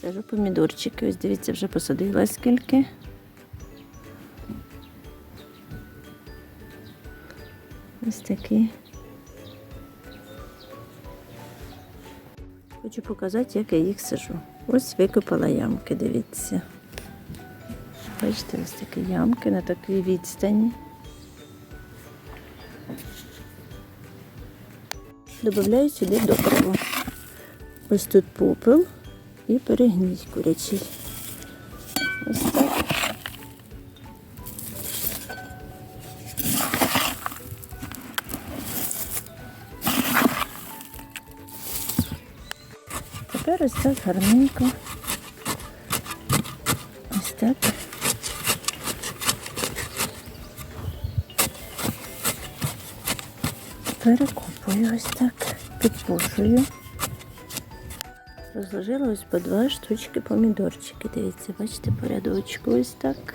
Сажу помідорчики. Ось дивіться, вже посадила скільки. Ось такі. Хочу показати, як я їх сажу. Ось викопала ямки, дивіться. Бачите, ось такі ямки на такій відстані. Добавляю сюди добриво. Ось тут попел і перегній курячий. Ось так. Тепер ось так гарненько. Ось так. Перекопую ось так, підпушую. Розложила ось по два штучки помідорчики. Дивіться, бачите, по рядочку ось так.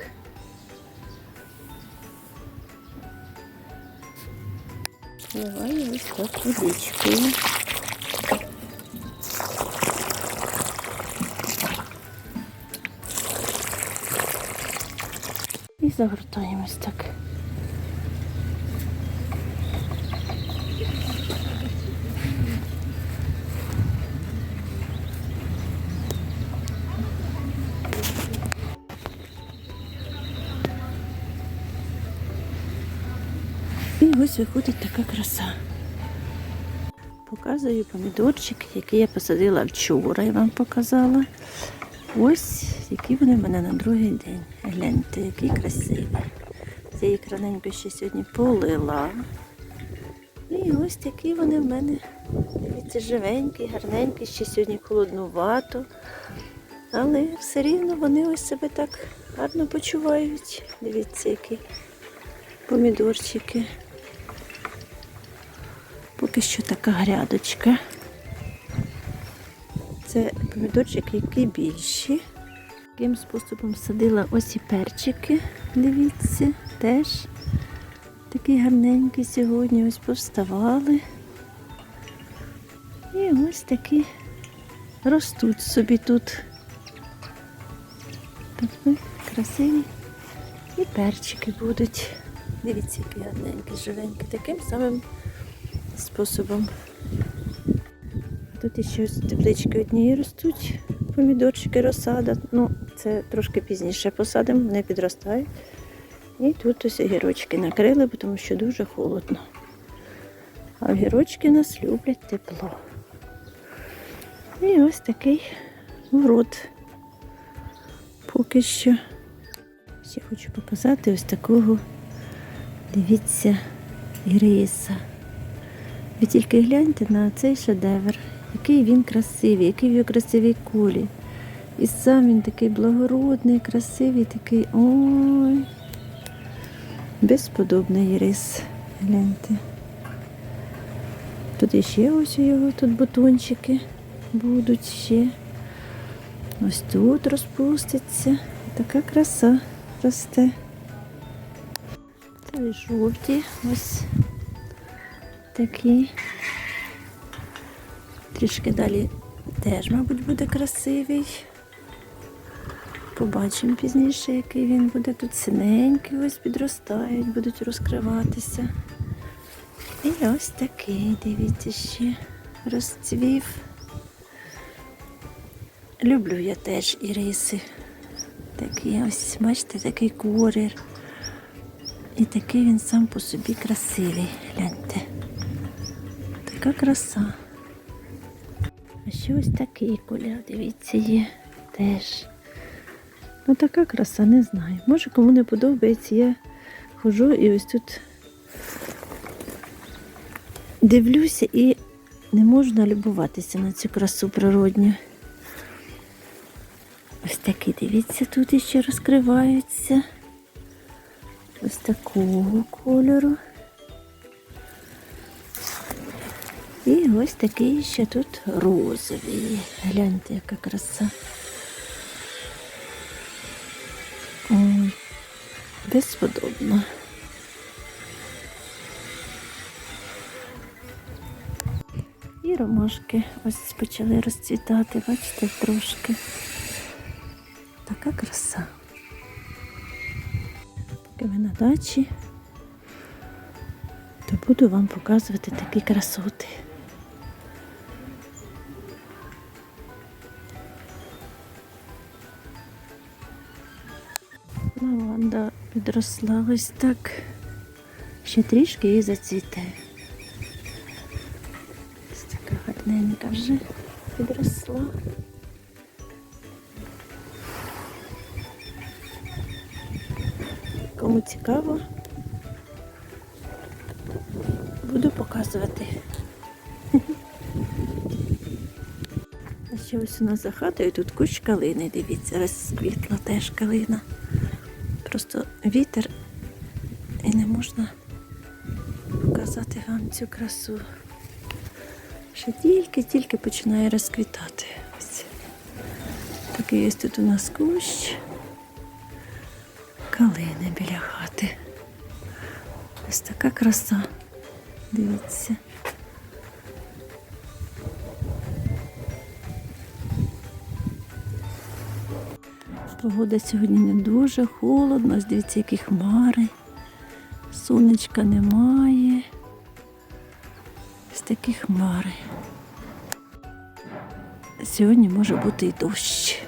Вливаю ось так водичкою. І загортаємо ось так. І ось виходить така краса. Показую помідорчик, який я посадила вчора, я вам показала. Ось які вони в мене на другий день. Гляньте, які красиві. Це їх ще сьогодні полила. І ось такі вони в мене. Дивіться, живенькі, гарненькі, ще сьогодні холоднувато. Але все рівно вони ось себе так гарно почувають. Дивіться, які помідорчики. Поки що така грядочка. Це помідорчики, які більші. Таким способом садила ось і перчики. Дивіться, теж такі гарненькі сьогодні ось повставали. І ось такі ростуть собі тут. Такі красиві. І перчики будуть. Дивіться, які гарненькі, живенькі. Таким самим способом. Тут ще ось теплички однієї ростуть, помідорчики розсада. Ну, це трошки пізніше посадимо, вони підростають. І тут ось огірочки накрили, тому що дуже холодно. А огірочки нас люблять тепло. І ось такий урод. Поки що. Ще хочу показати ось такого, дивіться, іриса. Ви тільки гляньте на цей шедевр, який він красивий, який в його красивий колі. І сам він такий благородний, красивий, такий ой. Безподобний рис. Гляньте. Тут іще ось його тут бутончики будуть ще. Ось тут розпуститься. Така краса росте. Це і жовті. Ось такі. Трішки далі теж, мабуть, буде красивий. Побачимо пізніше, який він буде. Тут синенький, ось підростають, будуть розкриватися. І ось такий, дивіться, ще розцвів. Люблю я теж іриси. Такі ось, бачите, такий колір. І такий він сам по собі красивий. Гляньте. Така краса. А ще ось такий колір, дивіться, є теж. Ну така краса, не знаю. Може кому не подобається, я ходжу і ось тут дивлюся і не можу налюбуватися на цю красу природню. Ось такі, дивіться, тут іще розкриваються. Ось такого кольору. І ось такий ще тут розовий. Гляньте, яка краса. Ой, безподобно. І ромашки ось почали розцвітати, бачите, трошки. така краса. Поки ви на дачі, то буду вам показувати такі красоти. Лаванда підросла ось так. Ще трішки і зацвіте. Ось така гарненька вже підросла. Кому цікаво, буду показувати. А ще ось у нас за хатою тут кущ калини, дивіться, розквітла теж калина. Просто вітер і не можна показати вам цю красу. Ще тільки-тільки починає розквітати. Ось. Такий ось тут у нас кущ. Калини біля хати. Ось така краса. Дивіться. Погода сьогодні не дуже холодно. Ось дивіться, які хмари. Сонечка немає. Ось такі хмари. Сьогодні може бути і дощ.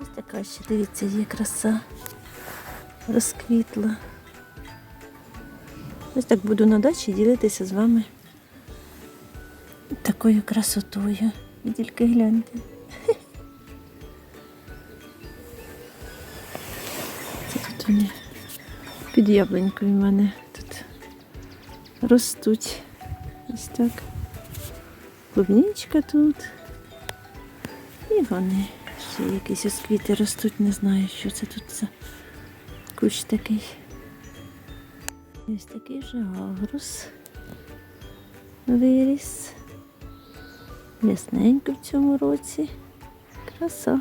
Ось така ще, дивіться, є краса. Розквітла. Ось так буду на дачі ділитися з вами такою красотою. Ви тільки гляньте. Це під яблунькою в мене тут ростуть. Ось так. Клубничка тут. І вони. Ще якісь ось квіти ростуть, не знаю, що це тут за кущ такий. Ось такий же агрус виріс. Ясненько в цьому році. Краса.